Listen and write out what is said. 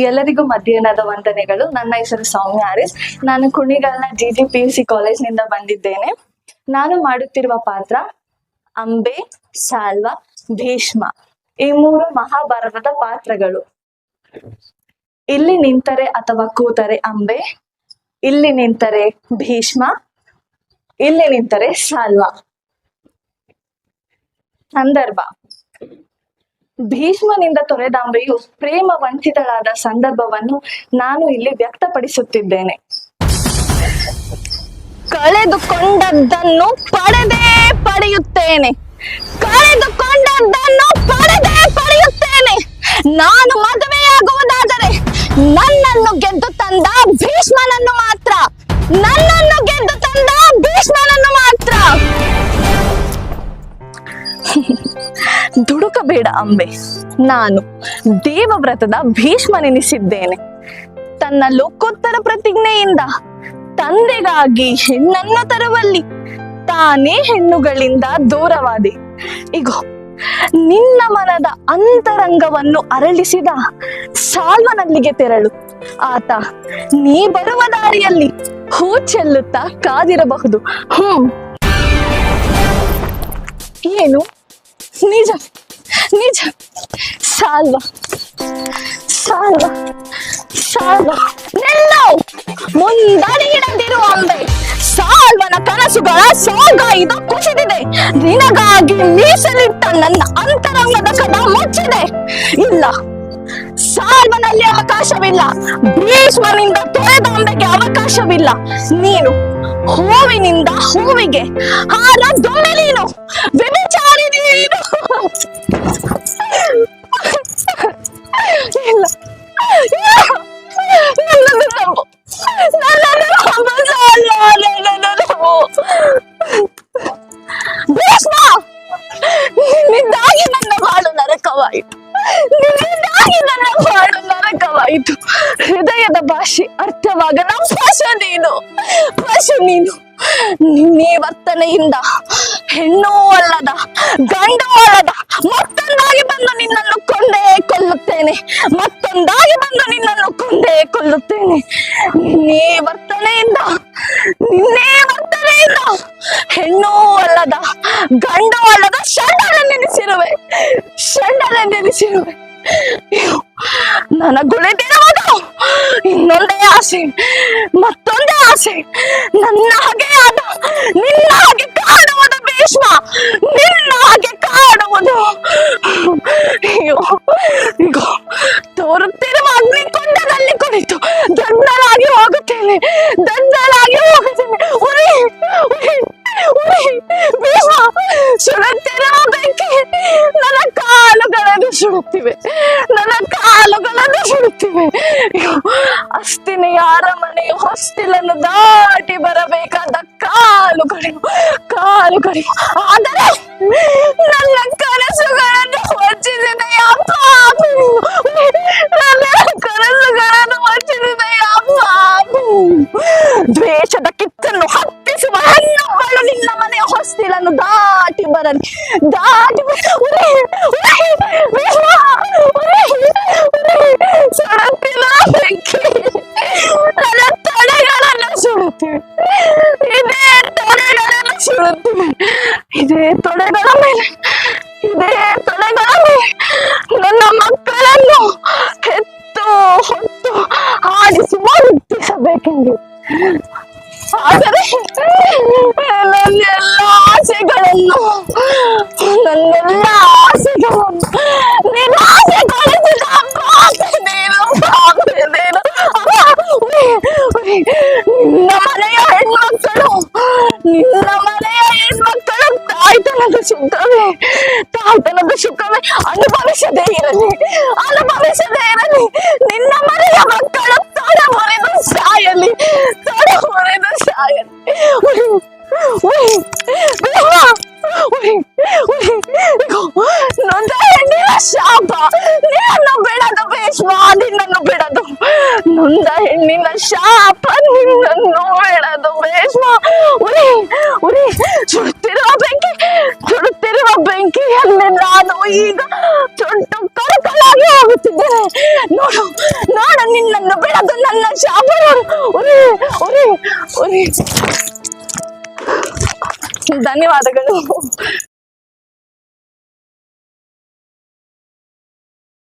ಎಲ್ಲರಿಗೂ ಮಧ್ಯಾಹ್ನದ ವಂದನೆಗಳು. ನನ್ನ ಹೆಸರು ಸೌಮ್ಯ ಹಾರಿಸ್ ನಾನು ಕುಣಿಗಲ್ನ G G P U C ಕಾಲೇಜ್ನಿಂದ ಬಂದಿದ್ದೇನೆ. ನಾನು ಮಾಡುತ್ತಿರುವ ಪಾತ್ರ ಅಂಬೆ, ಸಾಲ್ವ, ಭೀಷ್ಮ. ಈ ಮೂರು ಮಹಾಭಾರತದ ಪಾತ್ರಗಳು. ಇಲ್ಲಿ ನಿಂತರೆ ಅಥವಾ ಕೂತರೆ ಅಂಬೆ, ಇಲ್ಲಿ ನಿಂತರೆ ಭೀಷ್ಮ, ಇಲ್ಲಿ ನಿಂತರೆ ಸಾಲ್ವ. ಸಂದರ್ಭ. ಭೀಷ್ಮನಿಂದ ತೊರೆದಾಂಬೆಯು ಪ್ರೇಮ ವಂಚಿತಳಾದ ಸಂದರ್ಭವನ್ನು ನಾನು ಇಲ್ಲಿ ವ್ಯಕ್ತಪಡಿಸುತ್ತಿದ್ದೇನೆ. ಕಳೆದುಕೊಂಡದ್ದನ್ನು ಪಡೆದೇ ಪಡೆಯುತ್ತೇನೆ. ಕಳೆದುಕೊಂಡದ್ದನ್ನು ಪಡೆದೇ ಪಡೆಯುತ್ತೇನೆ. ನಾನು ಮದುವೆಯಾಗುವುದಾದರೆ ನನ್ನನ್ನು ಗೆದ್ದು ತಂದ ಭೀಷ್ಮನನ್ನು ಮಾತ್ರ ದುಡುಕಬೇಡ ಅಂಬೆ. ನಾನು ದೇವವ್ರತದ ಭೀಷ್ಮನೆನಿಸಿದ್ದೇನೆ ತನ್ನ ಲೋಕೋತ್ತರ ಪ್ರತಿಜ್ಞೆಯಿಂದ ತಂದೆಗಾಗಿ ಹೆಣ್ಣನ್ನು ತರುವಲ್ಲಿ ತಾನೇ ಹೆಣ್ಣುಗಳಿಂದ ದೂರವಾದೆ. ಇಗೋ, ನಿನ್ನ ಮನದ ಅಂತರಂಗವನ್ನು ಅರಳಿಸಿದ ಸಾಲ್ವನಲ್ಲಿಗೆ ತೆರಳು. ಆತ, ನೀ ಬರುವ ದಾರಿಯಲ್ಲಿ ಹೂ ಚೆಲ್ಲುತ್ತಾ ಕಾದಿರಬಹುದು. ಹ್ಮ್. ಏನು? ನಿಜ. Salva, ಸಾಲ್ವ ಸಾಲ್ವ ನಿಲ್ಲು ಮುಂದಡಿಯಿಡದಿರು ಅಂಬೆ ಸಾಲ್ವನ ಕನಸುಗಳ ಸೋಗ ಇದು ಕುಸಿದಿದೆ. ನಿನಗಾಗಿ ಮೀಸಲಿಟ್ಟ ನನ್ನ ಅಂತರಂಗದ ಕದ ಮುಚ್ಚಿದೆ. ಇಲ್ಲ. ಸಾಲ್ವನಲ್ಲಿ ಅವಕಾಶವಿಲ್ಲ. ಭೀಷ್ಮನಿಂದ ತೊಳೆದ ಅಂಬೆಗೆ ಅವಕಾಶವಿಲ್ಲ. ನೀನು ಹೂವಿನಿಂದ ಹೂವಿಗೆ ಹಾರ ನನ್ನ ಹಾಡು ನರಕವಾಯಿತು ಹೃದಯದ ಭಾಷೆ ಅರ್ಥವಾಗ ನಮ್ಮ ಭಾಷೆ ನೀನು. ಭಾಷೆ ನೀನು. ನಿನ್ನೆ ವರ್ತನೆಯಿಂದ ಹೆಣ್ಣು ಅಲ್ಲದ, ಗಂಡು ಅಲ್ಲದ ಮತ್ತೊಂದಾಗಿ ಬಂದು ನಿನ್ನನ್ನು ಕೊಂದೇ ಕೊಲ್ಲುತ್ತೇನೆ. ಮತ್ತೊಂದಾಗಿ ಬಂದು ನಿನ್ನನ್ನು ಕೊಂದೇ ಕೊಲ್ಲುತ್ತೇನೆ. ನಿನ್ನೆ ವರ್ತನೆಯಿಂದ ನಿನ್ನೆ ವರ್ತನೆಯಿಂದ ಹೆಣ್ಣು ಅಲ್ಲದ, ಗಂಡು ಅಲ್ಲದ ಷಂಡನ ನೆನೆಸಿರುವೆ. ಷಂಡನ ನೆನೆಸಿರುವೆ. ಅಯ್ಯೋ, ನನಗುಳಿದಿರುವುದು ಇನ್ನೊಂದೇ ಆಸೆ ಮತ್ತೊಂದೇ ಆಸೆ ನನ್ನ ಹಾಗೆ ಆದ ನಿನ್ನ ಹಾಗೆ ಕಾಡುವುದು ಭೀಷ್ಮ ನಿನ್ನ ಹಾಗೆ ಕಾಡುವುದು ಅಯ್ಯೋ ಈಗ ತೋರುತ್ತಿರುವ ಅಗ್ನಿಕೊಂಡದಲ್ಲಿ ಕುಳಿತು ನನ್ನ ಕಾಲುಗಳನ್ನು ಸುಡುತ್ತಿವೆ ಅಯ್ಯೋ, ಅಸ್ತಿನೆಯ ಅರಮನೆಯ ಹೊಸ್ತಿಲನ್ನು ದಾಟಿ ಬರಬೇಕಾದ ಕಾಲುಗಳು ಕಾಲುಗಳು ಆದರೆ ನನ್ನ ಕನಸುಗಳನ್ನು ಹೊಚ್ಚಿಸಿದೆಯ ಪಾಪಿ ನನ್ನ ಕನಸುಗಳನ್ನು ಹೊಚ್ಚಿಸಿದೆಯ ಪಾಪಿ ದ್ವೇಷದ ಇದೇ ತೊಡೆಗಳ ಮೇಲೆ ಇದೇ ತೊಡೆಗಳ ಮೇಲೆ ನನ್ನ ಮಕ್ಕಳನ್ನು ಹೆತ್ತು ಹೊತ್ತು ಆಡಿಸಿ ಮುಟ್ಟಿಸಬೇಕೆಂದು ಆದರೆ ನನ್ನೆಲ್ಲ ಆಸೆಗಳನ್ನು ತಾಯ್ತನದ ಸುಖವೇ ತಾಯ್ತನದ ಸುಖವೇ ಅನುಭವಿಸದೇ ಇರಲಿ ಅನುಭವಿಸದೇ ಇರಲಿ ನಿನ್ನ ಮನೆಯ ಮಕ್ಕಳು ತೊಡ ಮುರಿದು ಸಾಯಲಿ ತೊಡ ಮುರಿದು ಸಾಯಲಿ ಉರಿ, ಉರಿ, ಭೀಮ, ಉರಿ, ಉರಿ. ಇಗೋ, ನೊಂದ ಹೆಣ್ಣಿನ ಶಾಪ ನಿನ್ನನ್ನು ಬಿಡದು ಭೀಷ್ಮ ನಿನ್ನನ್ನು ಬಿಡದು ನೊಂದ ಹೆಣ್ಣಿನ ಶಾಪ ನಿನ್ನನ್ನು ಬಿಡದು ಭೀಷ್ಮ ಉರಿ ಉರಿ ಈಗ ಚೊಟ್ಟು ಕರಕಲಾಗಿ ಹೋಗುತ್ತಿದ್ದೇನೆ ನೋಡು ನೋಡು ನಿನ್ನನ್ನು ಬೆಳೆದು ನನ್ನ ಶಾಪರು ಉರಿ ಉರಿ ಉರಿ ಧನ್ಯವಾದಗಳು